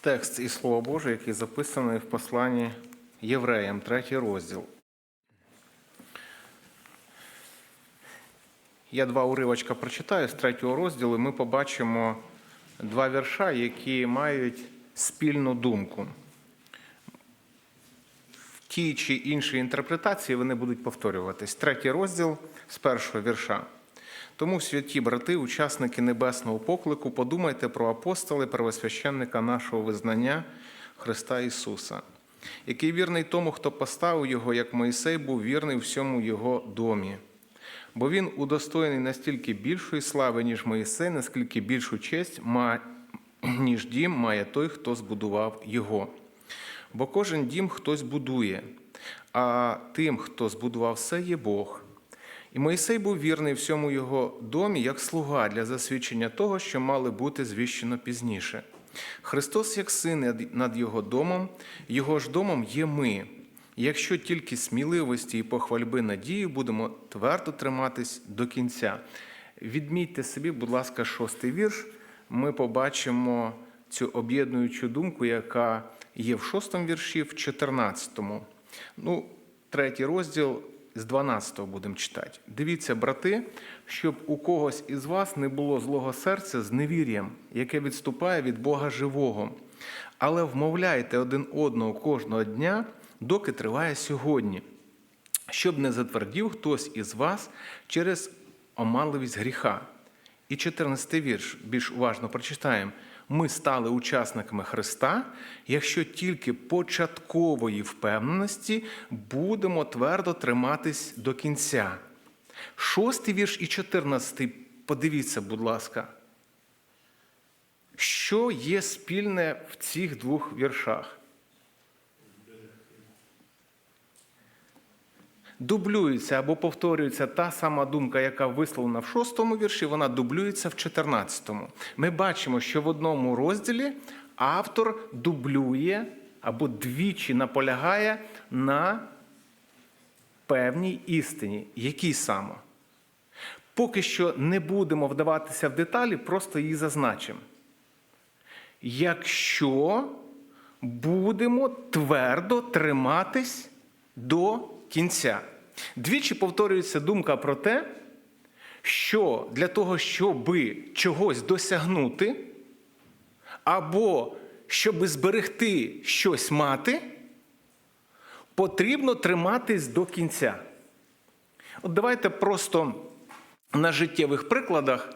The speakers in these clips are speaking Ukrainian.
Текст із Слова Боже, який записаний в посланні Євреям, третій розділ. Я два уривочка прочитаю з третього розділу, і ми побачимо два вірша, які мають спільну думку. В тій чи іншій інтерпретації вони будуть повторюватись. Третій розділ з першого вірша. Тому, святі брати, учасники небесного поклику, подумайте про апостоли, первосвященника нашого визнання Христа Ісуса, який вірний тому, хто поставив його, як Моїсей був вірний всьому його домі. Бо він удостоєний настільки більшої слави, ніж Моїсей, наскільки більшу честь, ніж дім має той, хто збудував його. Бо кожен дім хтось будує, а тим, хто збудував все, є Бог. І Моїсей був вірний всьому його домі як слуга для засвідчення того, що мали бути звіщено пізніше. Христос, як син над- його домом, його ж домом є ми. Якщо тільки сміливості і похвальби надії будемо твердо триматись до кінця. Відмітьте собі, будь ласка, шостий вірш. Ми побачимо цю об'єднуючу думку, яка є в шостому вірші, в чотирнадцятому. Ну, третій розділ з 12 будемо читати. Дивіться, брати, щоб у когось із вас не було злого серця з невір'ям, яке відступає від Бога живого. Але вмовляйте один одного кожного дня, доки триває сьогодні, щоб не затвердів хтось із вас через оманливість гріха. І 14 вірш більш уважно прочитаємо. Ми стали учасниками Христа, якщо тільки початкової впевненості будемо твердо триматись до кінця. Шостий вірш і 14. Подивіться, будь ласка. Що є спільне в цих двох віршах? Дублюється або повторюється та сама думка, яка висловлена в шостому вірші, вона дублюється в 14-му. Ми бачимо, що в одному розділі автор дублює або двічі наполягає на певній істині. Якій саме? Поки що не будемо вдаватися в деталі, просто її зазначимо. Якщо будемо твердо триматись до кінця. Двічі повторюється думка про те, що для того, щоб чогось досягнути, або щоб зберегти щось мати, потрібно триматись до кінця. От давайте просто на життєвих прикладах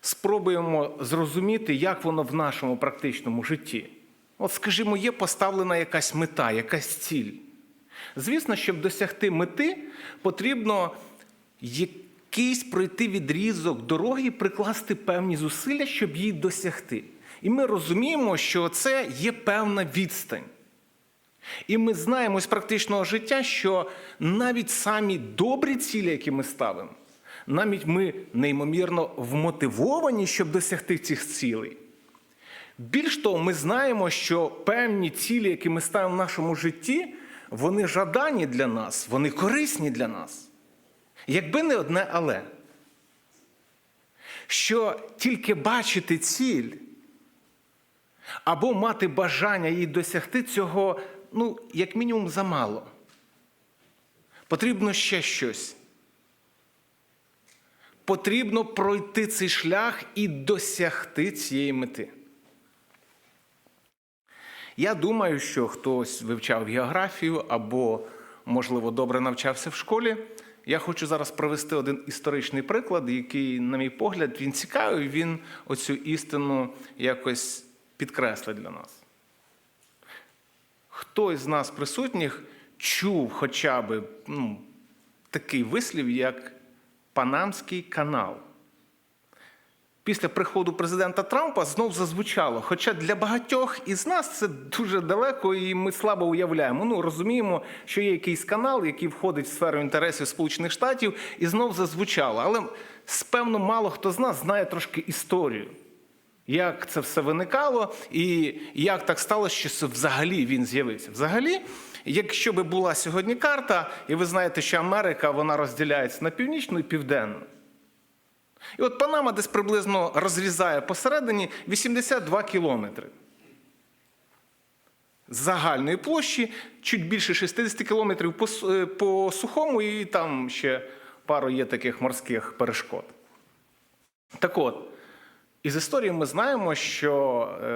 спробуємо зрозуміти, як воно в нашому практичному житті. От, скажімо, є поставлена якась мета, якась ціль. Звісно, щоб досягти мети, потрібно якийсь пройти відрізок дороги прикласти певні зусилля, щоб її досягти. І ми розуміємо, що це є певна відстань. І ми знаємо з практичного життя, що навіть самі добрі цілі, які ми ставимо, навіть ми неймовірно вмотивовані, щоб досягти цих цілей. Більш того, ми знаємо, що певні цілі, які ми ставимо в нашому житті, вони жадані для нас, вони корисні для нас. Якби не одне але. Що тільки бачити ціль або мати бажання її досягти, цього, ну, як мінімум, замало. Потрібно ще щось. Потрібно пройти цей шлях і досягти цієї мети. Я думаю, що хтось вивчав географію або, можливо, добре навчався в школі. Я хочу зараз провести один історичний приклад, який, на мій погляд, він цікавий, він оцю істину якось підкреслить для нас. Хто із нас присутніх чув хоча б ну, такий вислів, як Панамський канал? Після приходу президента Трампа знов зазвучало. Хоча для багатьох із нас це дуже далеко, і ми слабо уявляємо. Ну розуміємо, що є якийсь канал, який входить в сферу інтересів Сполучених Штатів, і знов зазвучало. Але певно, мало хто з нас знає трошки історію. Як це все виникало, і як так сталося, що взагалі він з'явився? Взагалі, якщо би була сьогодні карта, і ви знаєте, що Америка вона розділяється на північну і південну. І от Панама десь приблизно розрізає посередині 82 кілометри. загальної площі, чуть більше 60 кілометрів по, е, по сухому, і там ще пару є таких морських перешкод. Так от, із історії ми знаємо, що е,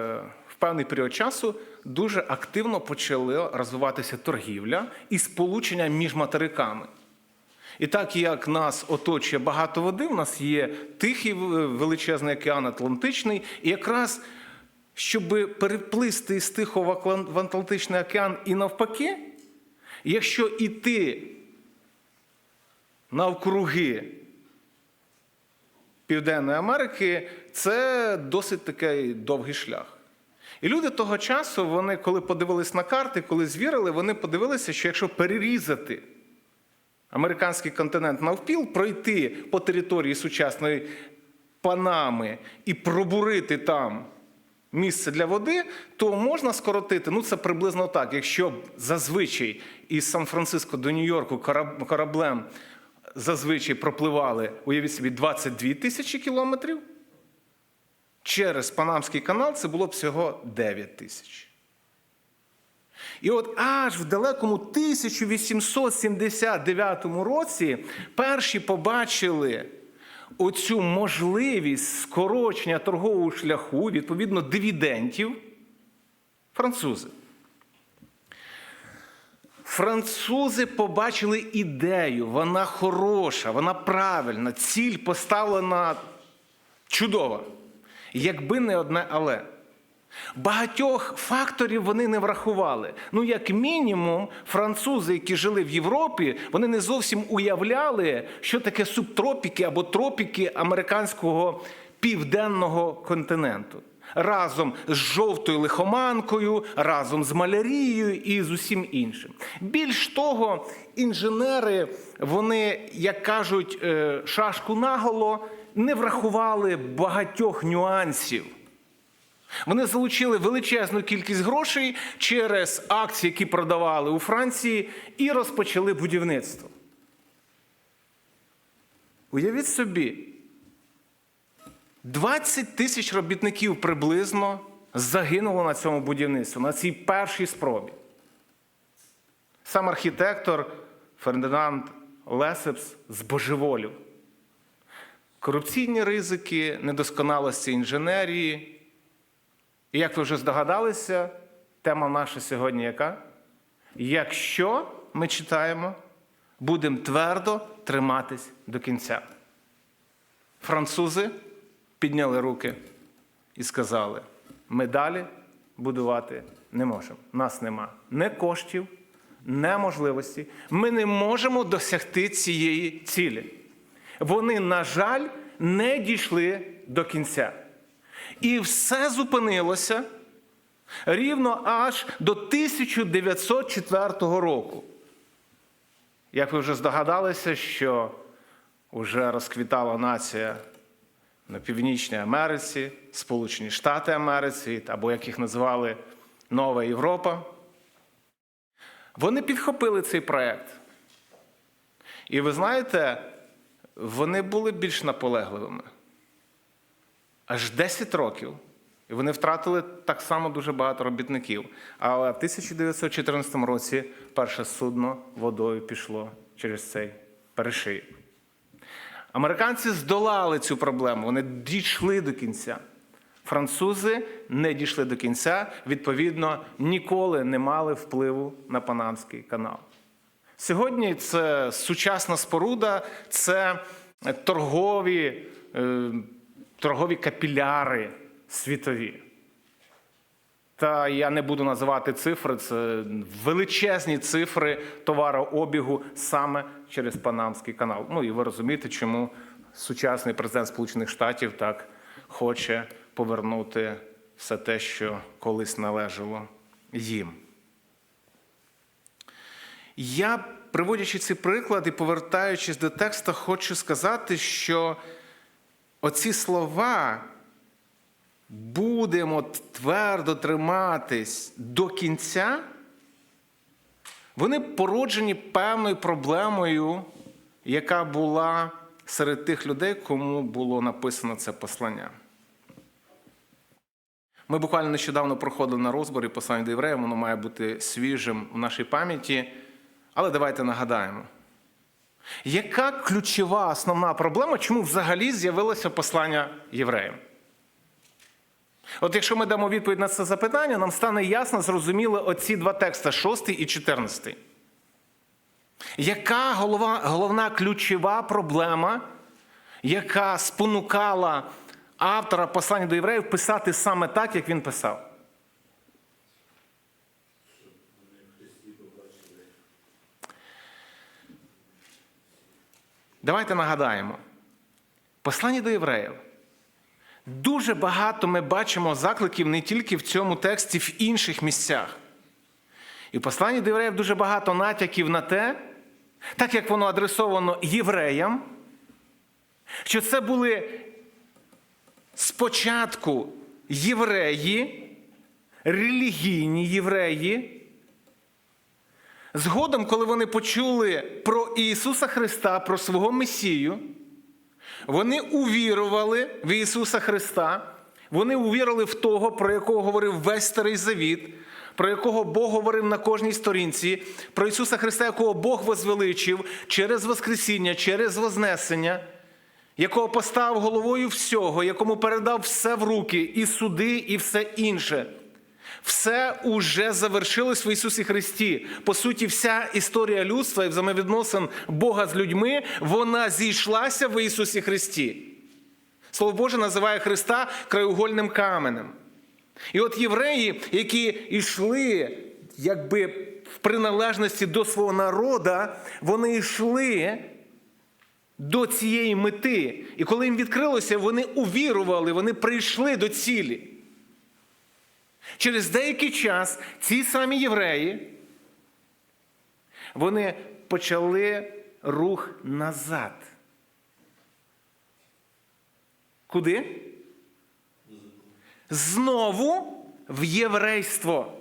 в певний період часу дуже активно почали розвиватися торгівля і сполучення між материками. І так як нас оточує багато води, в нас є тихий величезний океан Атлантичний, і якраз щоб переплисти з Тихого в Атлантичний океан і навпаки, якщо йти навкруги Південної Америки, це досить такий довгий шлях. І люди того часу, вони, коли подивились на карти, коли звірили, вони подивилися, що якщо перерізати американський континент навпіл, пройти по території сучасної Панами і пробурити там місце для води, то можна скоротити. Ну, це приблизно так. Якщо зазвичай із Сан-Франциско до Нью-Йорку кораблем зазвичай пропливали, уявіть собі, 22 тисячі кілометрів, через Панамський канал це було б всього 9 тисяч. І от аж в далекому 1879 році перші побачили оцю можливість скорочення торгового шляху, відповідно, дивідентів французи. Французи побачили ідею, вона хороша, вона правильна, ціль поставлена чудова. Якби не одне але. Багатьох факторів вони не врахували. Ну, як мінімум, французи, які жили в Європі, вони не зовсім уявляли, що таке субтропіки або тропіки американського південного континенту. Разом з жовтою лихоманкою, разом з малярією і з усім іншим. Більш того, інженери, вони, як кажуть, е, шашку наголо, не врахували багатьох нюансів. Вони залучили величезну кількість грошей через акції, які продавали у Франції, і розпочали будівництво. Уявіть собі, 20 тисяч робітників приблизно загинуло на цьому будівництві, на цій першій спробі. Сам архітектор Фердинанд Лесепс збожеволів. Корупційні ризики, недосконалості інженерії. І як ви вже здогадалися, тема наша сьогодні яка? Якщо ми читаємо, будемо твердо триматись до кінця. Французи підняли руки і сказали: ми далі будувати не можемо. Нас нема не коштів, не можливості. Ми не можемо досягти цієї цілі. Вони, на жаль, не дійшли до кінця. І все зупинилося рівно аж до 1904 року. Як ви вже здогадалися, що вже розквітала нація на Північній Америці, Сполучені Штати Америці, або як їх називали Нова Європа. Вони підхопили цей проект. І ви знаєте, вони були більш наполегливими аж 10 років. І вони втратили так само дуже багато робітників. Але в 1914 році перше судно водою пішло через цей перешиїк. Американці здолали цю проблему, вони дійшли до кінця. Французи не дійшли до кінця, відповідно, ніколи не мали впливу на Панамський канал. Сьогодні це сучасна споруда, це торгові, е, торгові капіляри світові. Та я не буду називати цифри, це величезні цифри товарообігу саме через Панамський канал. Ну і ви розумієте, чому сучасний президент Сполучених Штатів так хоче повернути все те, що колись належало їм. Я, приводячи цей приклад і повертаючись до текста, хочу сказати, що оці слова будемо твердо триматись до кінця, вони породжені певною проблемою, яка була серед тих людей, кому було написано це послання. Ми буквально нещодавно проходили на розборі послання до євреїв, воно має бути свіжим в нашій пам'яті. Але давайте нагадаємо. Яка ключова основна проблема, чому взагалі з'явилося послання євреям? От якщо ми дамо відповідь на це запитання, нам стане ясно, зрозуміло оці два тексти 6 і 14. Яка голова, головна ключова проблема, яка спонукала автора послання до євреїв писати саме так, як він писав? Давайте нагадаємо. Послання до євреїв. Дуже багато ми бачимо закликів не тільки в цьому тексті, в інших місцях. І в посланні до євреїв дуже багато натяків на те, так як воно адресовано євреям, що це були спочатку євреї, релігійні євреї. Згодом, коли вони почули про Ісуса Христа, про свого Месію, вони увірували в Ісуса Христа, вони увірували в того, про якого говорив весь старий завіт, про якого Бог говорив на кожній сторінці, про Ісуса Христа, якого Бог возвеличив через Воскресіння, через Вознесення, якого поставив головою всього, якому передав все в руки, і суди, і все інше. Все уже завершилось в Ісусі Христі. По суті, вся історія людства і взаємовідносин Бога з людьми, вона зійшлася в Ісусі Христі. Слово Боже називає Христа краєугольним каменем. І от євреї, які йшли якби в приналежності до свого народу, вони йшли до цієї мети. І коли їм відкрилося, вони увірували, вони прийшли до цілі. Через деякий час ці самі євреї вони почали рух назад. Куди? Знову в єврейство.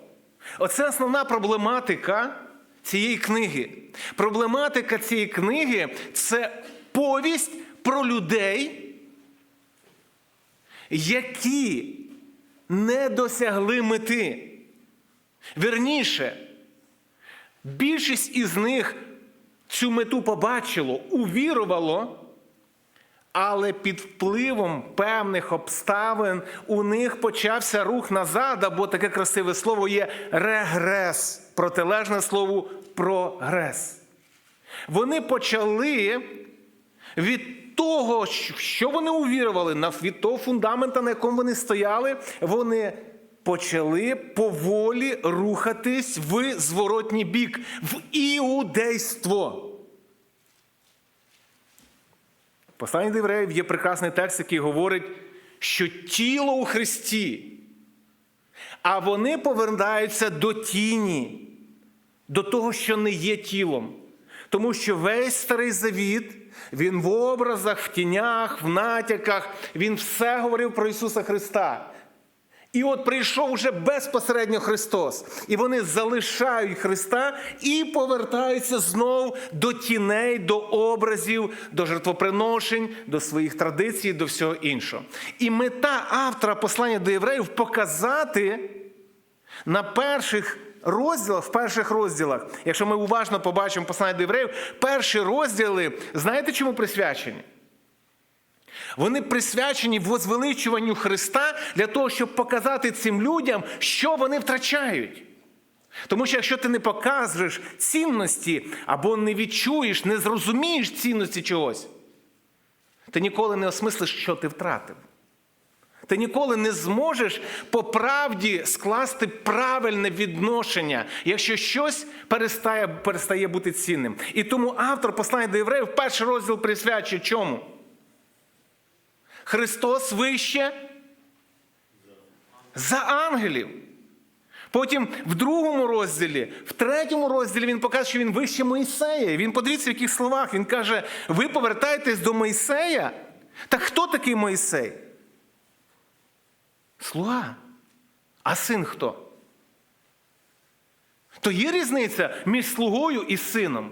Оце основна проблематика цієї книги. Проблематика цієї книги це повість про людей, які не досягли мети. Вірніше, більшість із них цю мету побачило, увірувало, але під впливом певних обставин у них почався рух назад, або таке красиве слово є регрес, протилежне слову прогрес. Вони почали від того, що вони увірували, від того фундамента, на якому вони стояли, вони почали поволі рухатись в зворотній бік, в іудейство. В Посланні до євреїв є прекрасний текст, який говорить, що тіло у Христі, а вони повертаються до тіні, до того, що не є тілом. Тому що весь старий завіт, він в образах, в тінях, в натяках, він все говорив про Ісуса Христа. І от прийшов вже безпосередньо Христос. І вони залишають Христа і повертаються знов до тіней, до образів, до жертвоприношень, до своїх традицій, до всього іншого. І мета автора послання до євреїв показати на перших розділах, в перших розділах, якщо ми уважно побачимо послання до євреїв, перші розділи, знаєте чому присвячені? Вони присвячені возвеличуванню Христа для того, щоб показати цим людям, що вони втрачають. Тому що якщо ти не покажеш цінності або не відчуєш, не зрозумієш цінності чогось, ти ніколи не осмислиш, що ти втратив. Ти ніколи не зможеш по правді скласти правильне відношення, якщо щось перестає перестає бути цінним. І тому автор послання до євреїв перший розділ присвячує чому? Христос вище за ангелів. Потім в другому розділі, в третьому розділі він показує, що він вище Моїсея. Він подивіться, в яких словах він каже: ви повертаєтесь до Моїсея? Так хто такий Моїсей? Слуга. А син хто? То є різниця між слугою і сином.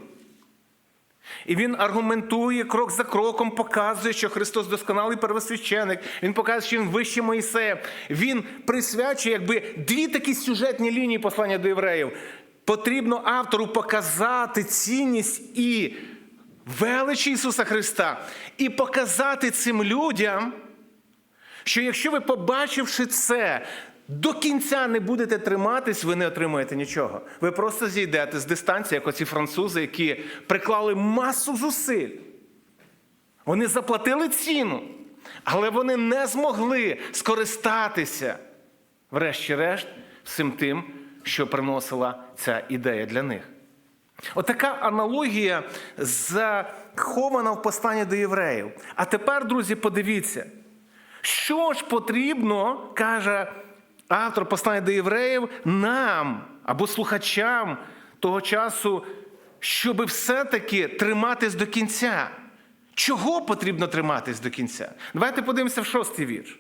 І він аргументує крок за кроком, показує, що Христос досконалий первосвященик. Він показує, що він вище Моїсея. Він присвячує якби дві такі сюжетні лінії послання до євреїв. Потрібно автору показати цінність і велич Ісуса Христа, і показати цим людям, що якщо ви, побачивши це, до кінця не будете триматись, ви не отримаєте нічого. Ви просто зійдете з дистанції, як оці французи, які приклали масу зусиль. Вони заплатили ціну, але вони не змогли скористатися, врешті-решт, всім тим, що приносила ця ідея для них. Отака аналогія захована в посланні до євреїв. А тепер, друзі, подивіться, що ж потрібно, каже автор послання до євреїв, нам або слухачам того часу, щоб все-таки триматись до кінця. Чого потрібно триматись до кінця? Давайте подивимося в шостий вірш.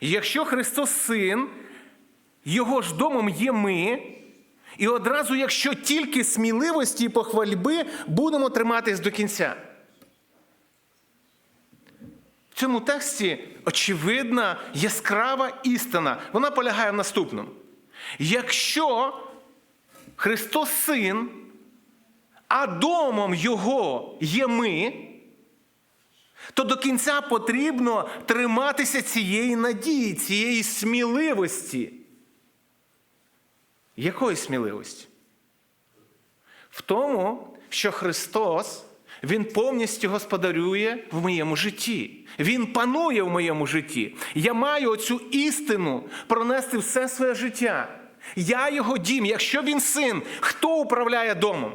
Якщо Христос син, його ж домом є ми, і одразу, якщо тільки сміливості і похвальби, будемо триматись до кінця. Цьому тексті очевидна яскрава істина. Вона полягає в наступному. Якщо Христос син, а домом Його є ми, то до кінця потрібно триматися цієї надії, цієї сміливості. Якої сміливості? В тому, що Христос, Він повністю господарює в моєму житті. Він панує в моєму житті. Я маю оцю істину пронести все своє життя. Я його дім. Якщо він син, хто управляє домом?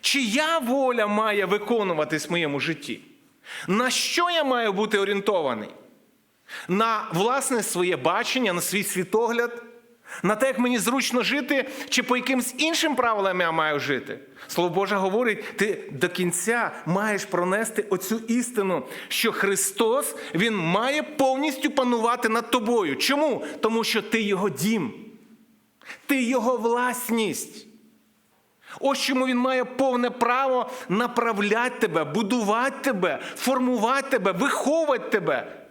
Чия воля має виконуватись в моєму житті? На що я маю бути орієнтований? На власне своє бачення, на свій світогляд, на те, як мені зручно жити, чи по якимсь іншим правилам я маю жити. Слово Боже говорить, ти до кінця маєш пронести оцю істину, що Христос Він має повністю панувати над тобою. Чому? Тому що ти його дім, ти його власність. Ось чому він має повне право направляти тебе, будувати тебе, формувати тебе, виховувати тебе.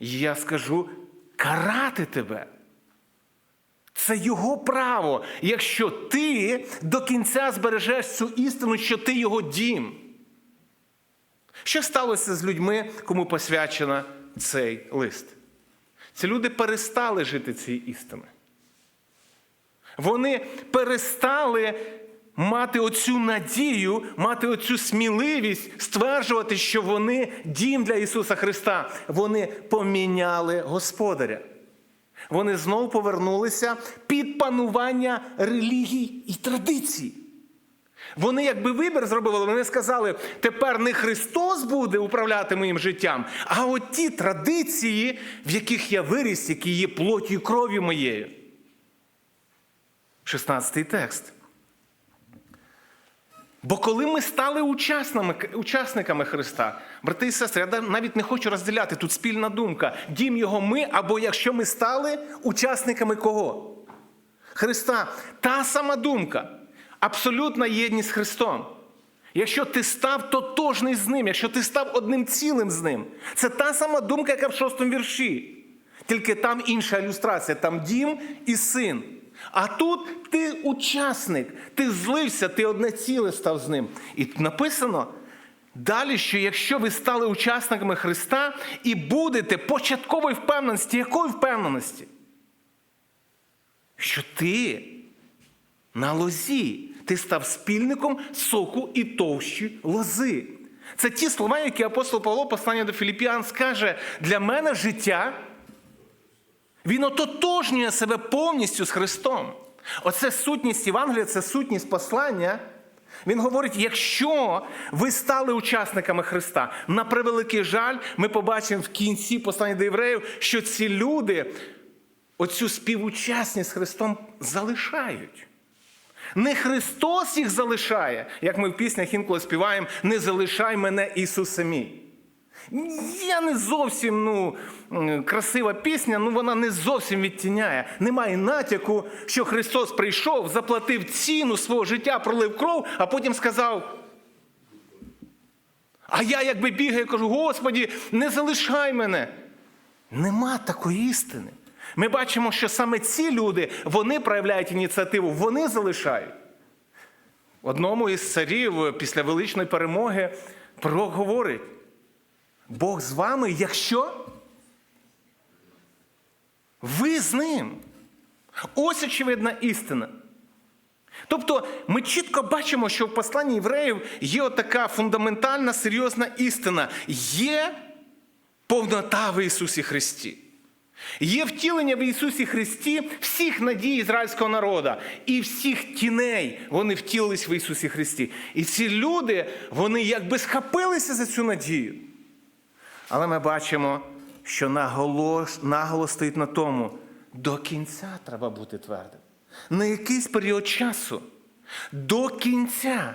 І я скажу карати тебе. Це його право, якщо ти до кінця збережеш цю істину, що ти його дім. Що сталося з людьми, кому посвячено цей лист? Ці люди перестали жити цієї істини. Вони перестали мати оцю надію, мати оцю сміливість стверджувати, що вони дім для Ісуса Христа. Вони поміняли господаря. Вони знову повернулися під панування релігій і традицій. Вони, якби вибір зробили, вони сказали, тепер не Христос буде управляти моїм життям, а от ті традиції, в яких я виріс, які є плоттю і кров'ю моєю. 16 текст. Бо коли ми стали учасниками, Христа, брати і сестри, я навіть не хочу розділяти тут спільна думка. Дім його ми, або якщо ми стали учасниками кого? Христа. Та сама думка, абсолютна єдність з Христом. Якщо ти став тотожний з ним, якщо ти став одним цілим з ним, це та сама думка, яка в шостому вірші. Тільки там інша ілюстрація, там дім і син. А тут ти учасник, ти злився, ти одне ціле став з ним. І написано далі, що якщо ви стали учасниками Христа і будете початкової впевненості, якої впевненості? Що ти на лозі, ти став спільником соку і товщі лози. Це ті слова, які апостол Павло, послання до Філіппіан, скаже: для мене життя. Він ототожнює себе повністю з Христом. Оце сутність Євангелія, це сутність послання. Він говорить: якщо ви стали учасниками Христа, на превеликий жаль, ми побачимо в кінці послання до євреїв, що ці люди оцю співучасність з Христом залишають. Не Христос їх залишає, як ми в піснях інколи співаємо, не залишай мене Ісусе мій. Я не зовсім ну, красива пісня, ну вона не зовсім відтіняє. Немає натяку, що Христос прийшов, заплатив ціну свого життя, пролив кров, а потім сказав. А я якби бігаю, кажу, Господі, не залишай мене. Нема такої істини. Ми бачимо, що саме ці люди вони проявляють ініціативу, вони залишають. Одному із царів після величної перемоги пророк говорить: Бог з вами, якщо ви з ним. Ось очевидна істина. Тобто ми чітко бачимо, що в посланні євреїв є така фундаментальна серйозна істина. Є повнота в Ісусі Христі. Є втілення в Ісусі Христі всіх надій ізраїльського народу і всіх тіней вони втілились в Ісусі Христі. І ці люди, вони якби схопилися за цю надію. Але ми бачимо, що наголос, наголос стоїть на тому, до кінця треба бути твердим. На якийсь період часу. До кінця.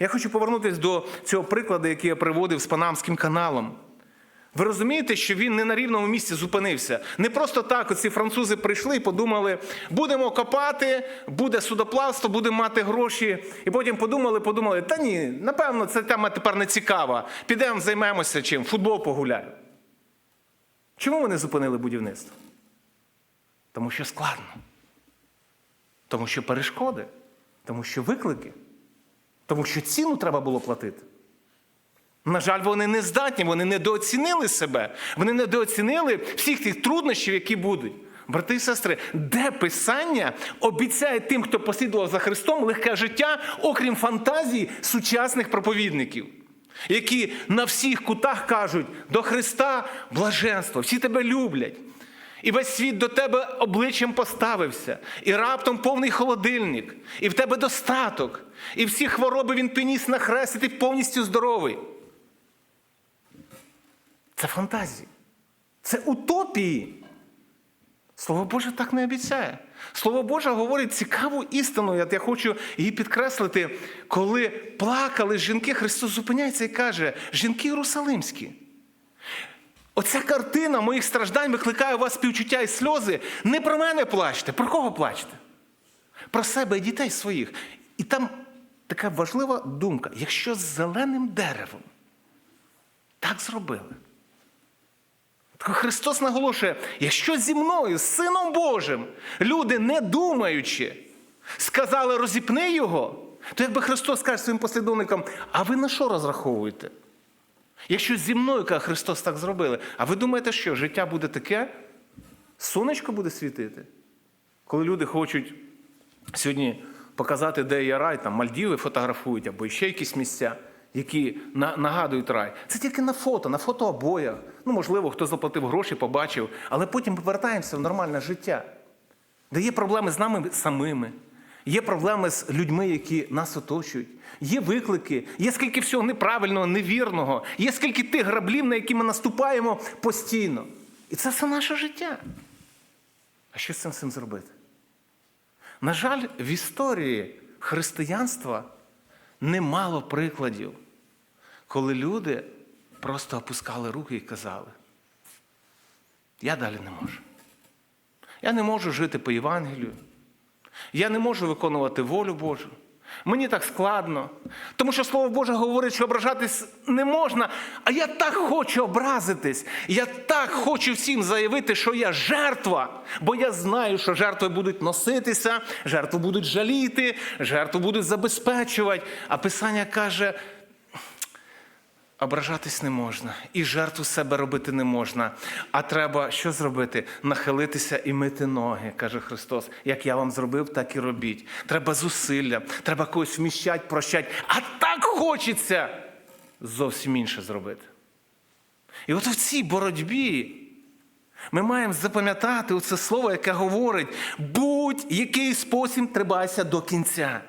Я хочу повернутися до цього прикладу, який я приводив з Панамським каналом. Ви розумієте, що він не на рівному місці зупинився. Не просто так оці французи прийшли і подумали, будемо копати, буде судоплавство, будемо мати гроші. І потім подумали, подумали, та ні, напевно, ця тема тепер не цікава. Підемо займемося чим, футбол погуляємо. Чому вони зупинили будівництво? Тому що складно. Тому що перешкоди, тому що виклики, тому що ціну треба було платити. На жаль, вони не здатні, вони недооцінили себе, вони недооцінили всіх тих труднощів, які будуть. Брати і сестри, де Писання обіцяє тим, хто послідував за Христом, легке життя, окрім фантазії сучасних проповідників, які на всіх кутах кажуть до Христа блаженство, всі тебе люблять. І весь світ до тебе обличчям поставився, і раптом повний холодильник, і в тебе достаток, і всі хвороби він приніс на хрест, і ти повністю здоровий. Це фантазії. Це утопії. Слово Боже так не обіцяє. Слово Боже говорить цікаву істину. Я хочу її підкреслити, коли плакали жінки, Христос зупиняється і каже: жінки Єрусалимські. Оця картина моїх страждань викликає у вас співчуття і сльози. Не про мене плачте. Про кого плачте? Про себе і дітей своїх. І там така важлива думка: якщо з зеленим деревом так зробили. То Христос наголошує, якщо зі мною, з Сином Божим, люди, не думаючи, сказали розіпни його, то якби Христос каже своїм послідовникам, а ви на що розраховуєте? Якщо зі мною, каже Христос, так зробили, а ви думаєте, що життя буде таке? Сонечко буде світити? Коли люди хочуть сьогодні показати, де є рай, там Мальдіви фотографують або ще якісь місця, які на- нагадують рай. Це тільки на фото, на фотообоях. Ну, можливо, хто заплатив гроші, побачив, але потім повертаємося в нормальне життя, де є проблеми з нами самими. Є проблеми з людьми, які нас оточують. Є виклики, є скільки всього неправильного, невірного, є скільки тих граблів, на які ми наступаємо постійно. І це все наше життя. А що з цим всім зробити? На жаль, в історії християнства немало прикладів, коли люди просто опускали руки і казали: Я далі не можу. Я не можу жити по Євангелію. Я не можу виконувати волю Божу. Мені так складно. Тому що Слово Боже говорить, що ображатись не можна. А я так хочу образитись. Я так хочу всім заявити, що я жертва. Бо я знаю, що жертви будуть носитися, жертви будуть жаліти, жертви будуть забезпечувати. А Писання каже, Ображатись не можна, і жертву себе робити не можна. А треба що зробити? Нахилитися і мити ноги, каже Христос. Як я вам зробив, так і робіть. Треба зусилля, треба когось вміщать, прощать. А так хочеться зовсім інше зробити. І от в цій боротьбі ми маємо запам'ятати це слово, яке говорить: будь-який спосіб тримайся до кінця.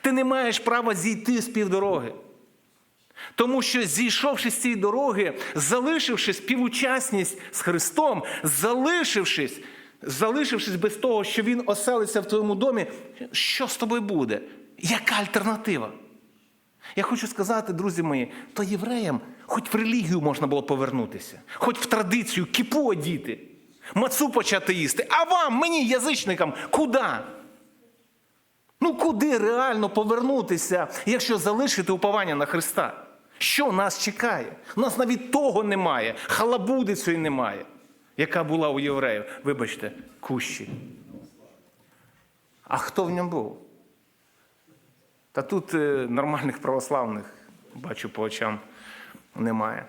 Ти не маєш права зійти з півдороги. Тому що, зійшовши з цієї дороги, залишивши співучасність з Христом, залишившись, залишившись без того, що Він оселиться в твоєму домі, що з тобою буде? Яка альтернатива? Я хочу сказати, друзі мої, то євреям хоч в релігію можна було повернутися, хоч в традицію кіпу одіти, мацу почати їсти. А вам, мені, язичникам, куди? Ну куди реально повернутися, якщо залишити уповання на Христа? Що нас чекає? У нас навіть того немає, халабуди цієї немає, яка була у євреїв. Вибачте, кущі. А хто в ньому був? Та тут е, нормальних православних, бачу по очам, немає.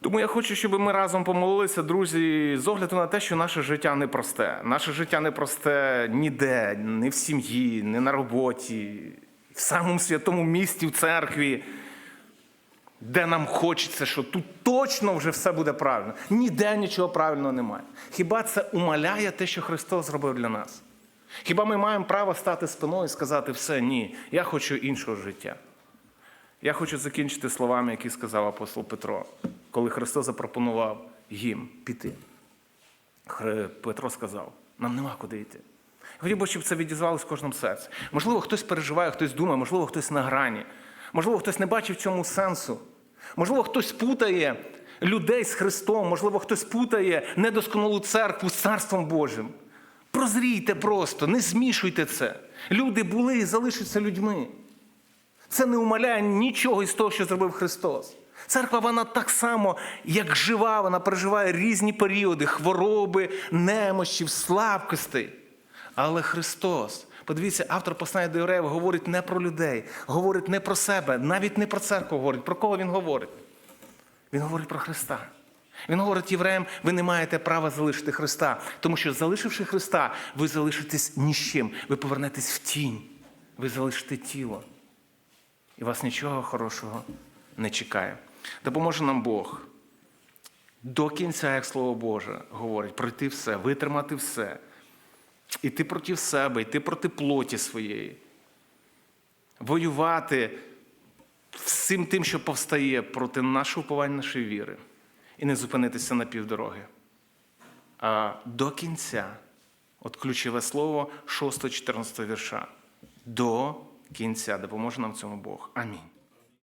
Тому я хочу, щоб ми разом помолилися, друзі, з огляду на те, що наше життя непросте. Наше життя непросте ніде, не в сім'ї, не на роботі, в самому святому місті, в церкві, де нам хочеться, що тут точно вже все буде правильно. Ніде нічого правильного немає. Хіба це умаляє те, що Христос зробив для нас? Хіба ми маємо право стати спиною і сказати все, ні, я хочу іншого життя. Я хочу закінчити словами, які сказав апостол Петро, коли Христос запропонував їм піти. Петро сказав: нам нема куди йти. Я хотів би, щоб це відізвалося в кожному серці. Можливо, хтось переживає, хтось думає, можливо, хтось на грані, можливо, хтось не бачив в цьому сенсу. Можливо, хтось путає людей з Христом, можливо, хтось путає недосконалу церкву з Царством Божим. Прозрійте просто, не змішуйте це. Люди були і залишаться людьми. Це не умаляє нічого із того, що зробив Христос. Церква, вона так само, як жива, вона переживає різні періоди хвороби, немощів, слабкостей. Але Христос, подивіться, автор послання до Євреїв говорить не про людей, говорить не про себе, навіть не про церкву говорить. Про кого він говорить? Він говорить про Христа. Він говорить євреям, ви не маєте права залишити Христа, тому що, залишивши Христа, ви залишитесь ні з чим, ви повернетесь в тінь, ви залишите тіло. І вас нічого хорошого не чекає. Допоможе нам Бог до кінця, як Слово Боже говорить, пройти все, витримати все, іти проти себе, йти проти плоті своєї, воювати всім тим, що повстає проти нашого уповання, нашої віри, і не зупинитися на півдороги. А до кінця, от ключове слово 6-14 вірша. До кінця допоможе нам в цьому Бог. Амінь.